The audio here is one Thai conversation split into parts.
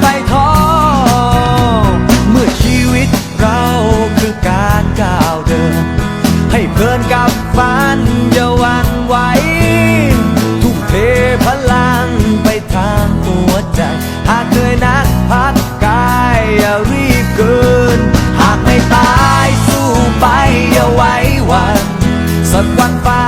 ไปท้อเมื่อชีวิตเราคือการก้าวเดิน ให้เพลินกับฝันอย่าวันไหวทุ่มเทพลังไปทางหัวใจ หากเหนื่อยนักพักกายอย่ารีบเกิน หากไม่ตายสู้ไปอย่าไว้วัน สักวันฟ้า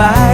goodbye